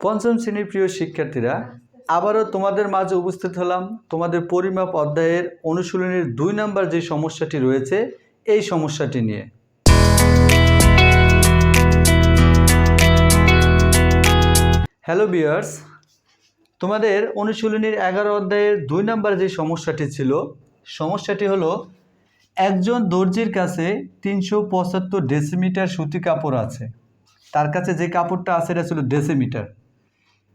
পঞ্চম শ্রেণির প্রিয় শিক্ষার্থীরা, আবারও তোমাদের মাঝে উপস্থিত হলাম। তোমাদের পরিমাপ অধ্যায়ের অনুশীলনের দুই নাম্বার যে সমস্যাটি রয়েছে, এই সমস্যাটি নিয়ে। হ্যালো বিয়ার্স তোমাদের অনুশীলনীর এগারো অধ্যায়ের দুই নাম্বার যে সমস্যাটি ছিল, সমস্যাটি হলো, একজন দর্জির কাছে তিনশো পঁচাত্তর ডেসিমিটার সুতি কাপড় আছে। তার কাছে যে কাপড়টা আছে, এটা ছিল ডেসিমিটার।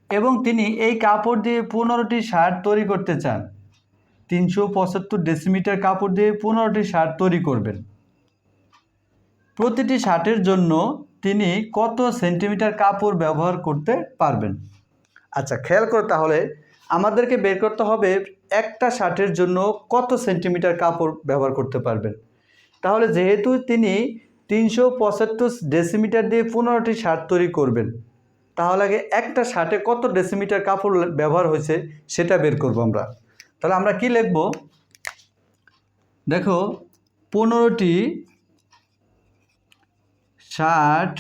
এবং তিনি এই কাপড় দিয়ে পনেরোটি শার্ট তৈরি করতে চান। তিনশো পঁচাত্তর ডেসিমিটার কাপড় দিয়ে পনেরোটি শার্ট তৈরি করবেন। প্রতিটি শার্টের জন্য তিনি কত সেন্টিমিটার কাপড় ব্যবহার করতে পারবেন? আচ্ছা খেয়াল করে তাহলে, আমাদেরকে বের করতে হবে একটা শার্টের জন্য কত সেন্টিমিটার কাপড় ব্যবহার করতে পারবেন। তাহলে যেহেতু তিনি তিনশো পঁচাত্তর ডেসিমিটার দিয়ে পনেরোটি শার্ট তৈরি করবেন তাহলে আগে একটা শার্টে কত ডেসিমিটার কাপড় ব্যবহার হয়েছে সেটা বের করব আমরা। তাহলে আমরা কি লিখব? দেখো, পনেরোটি শার্ট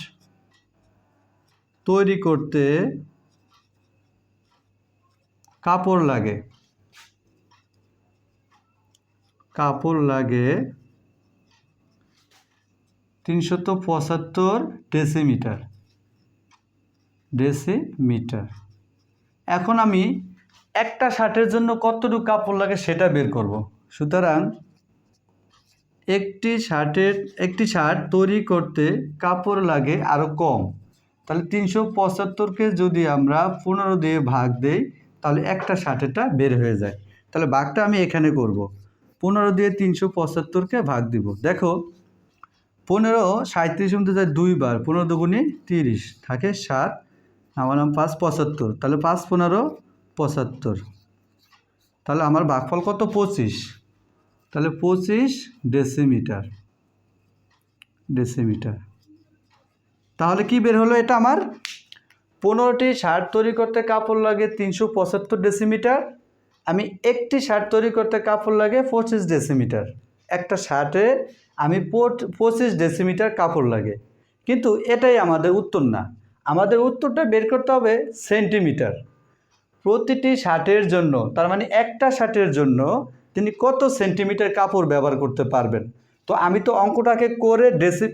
তৈরি করতে কাপড় লাগে। কাপড় লাগে তিনশত পঁচাত্তর ডেসিমিটার ডেসিমিটার। এখন আমি একটা শার্টের জন্য কতটুকু কাপড় লাগে সেটা বের করব। সুতরাং একটি শার্টের, একটি শার্ট তৈরি করতে কাপড় লাগে আরও কম। তাহলে তিনশো পঁচাত্তরকে যদি আমরা পনেরো দিয়ে ভাগ দেই, তাহলে একটা শার্টেরটা বের হয়ে যায়। তাহলে ভাগটা আমি এখানে করব। পনেরো দিয়ে তিনশো পঁচাত্তরকে ভাগ দিব। দেখো, পনেরো সাঁত্রিশ মধ্যে যায় দুইবার, পনেরো দুগুণে তিরিশ, থাকে সাত। আমার নাম পাঁচ পঁচাত্তর। তাহলে পাঁচ পনেরো পঁচাত্তর। তাহলে আমার ভাগফল কত? পঁচিশ। তাহলে পঁচিশ ডেসিমিটার। ডেসিমিটার। তাহলে কি বের হলো এটা আমার? পনেরোটি শার্ট তৈরি করতে কাপড় লাগে তিনশো পঁচাত্তর ডেসিমিটার। আমি একটি শার্ট তৈরি করতে কাপড় লাগে পঁচিশ ডেসিমিটার। একটা শার্টে আমি পঁচিশ ডেসিমিটার কাপড় লাগে। কিন্তু এটাই আমাদের উত্তর না। আমাদের উত্তরটা বের করতে হবে সেন্টিমিটার। প্রতিটি শার্টের জন্য, তার মানে একটা শার্টের জন্য তিনি কত সেন্টিমিটার কাপড় ব্যবহার করতে পারবেন? তো আমি তো অঙ্কটাকে করে ডেসি,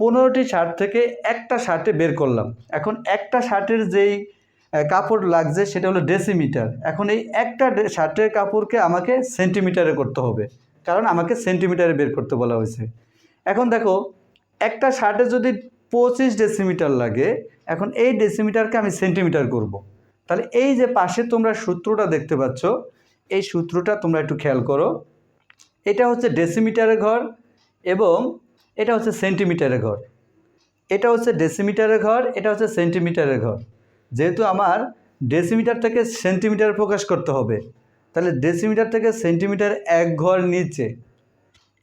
পনেরোটি শার্ট থেকে একটা শার্টে বের করলাম। এখন একটা শার্টের যেই কাপড় লাগছে সেটা হলো ডেসিমিটার। এখন এই একটা শার্টের কাপড়কে আমাকে সেন্টিমিটারে করতে হবে। কারণ আমাকে সেন্টিমিটারে বের করতে বলা হয়েছে। এখন দেখো, একটা শার্টে যদি পঁচিশ ডেসিমিটার লাগে, এখন এই ডেসিমিটারকে আমি সেন্টিমিটার করব। তাহলে এই যে পাশে তোমরা সূত্রটা দেখতে পাচ্ছ, এই সূত্রটা তোমরা একটু খেয়াল করো। এটা হচ্ছে ডেসিমিটারের ঘর এবং এটা হচ্ছে সেন্টিমিটারের ঘর। এটা হচ্ছে ডেসিমিটারের ঘর, এটা হচ্ছে সেন্টিমিটারের ঘর। যেহেতু আমার ডেসিমিটার থেকে সেন্টিমিটার প্রকাশ করতে হবে, তাহলে ডেসিমিটার থেকে সেন্টিমিটার এক ঘর নিচে,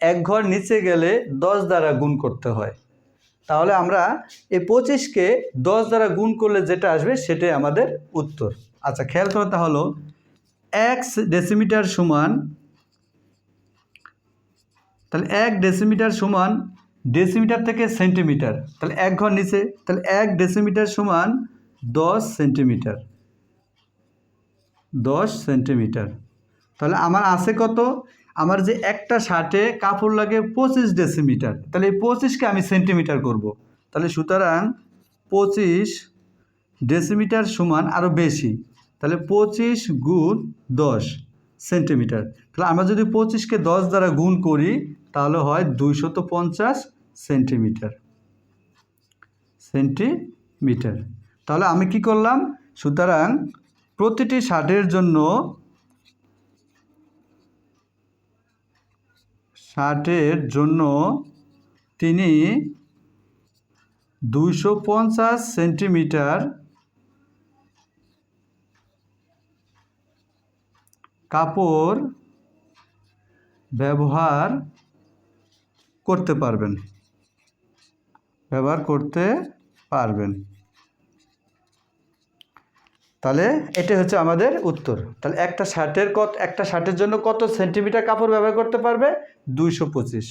এক ঘর নিচে গেলে দশ দ্বারা গুণ করতে হয়। তাহলে আমরা এই পঁচিশকে দশ দ্বারা গুণ করলে যেটা আসবে সেটাই আমাদের উত্তর। আচ্ছা খেয়াল করতে হলো এক ডেসিমিটার সমান, তাহলে এক ডেসিমিটার সমান ডেসিমিটার থেকে সেন্টিমিটার তাহলে এক ঘর নিচে, তাহলে এক ডেসিমিটার সমান দশ সেন্টিমিটার দশ সেন্টিমিটার তাহলে আমার আছে কত? আমার যে একটা শার্টে কাপড় লাগে পঁচিশ ডেসিমিটার তাহলে এই পঁচিশকে আমি সেন্টিমিটার করব। তাহলে সুতরাং পঁচিশ ডেসিমিটার সমান আরও বেশি। তাহলে পঁচিশ গুণ দশ সেন্টিমিটার তাহলে আমরা যদি পঁচিশকে দশ দ্বারা গুণ করি, তাহলে হয় দুইশত পঞ্চাশ সেন্টিমিটার সেন্টিমিটার তাহলে আমি কি করলাম? সুতরাং প্রতিটি শার্টের জন্য শার্টের জন্য তিনি দুইশো পঞ্চাশ সেন্টিমিটার কাপড় ব্যবহার করতে পারবেন। ব্যবহার করতে পারবেন। তাহলে এটা হচ্ছে আমাদের উত্তর। তাহলে একটা শার্টের কত একটা শার্টের জন্য কত সেন্টিমিটার কাপড় ব্যবহার করতে পারবে? দুইশো পঁচিশ।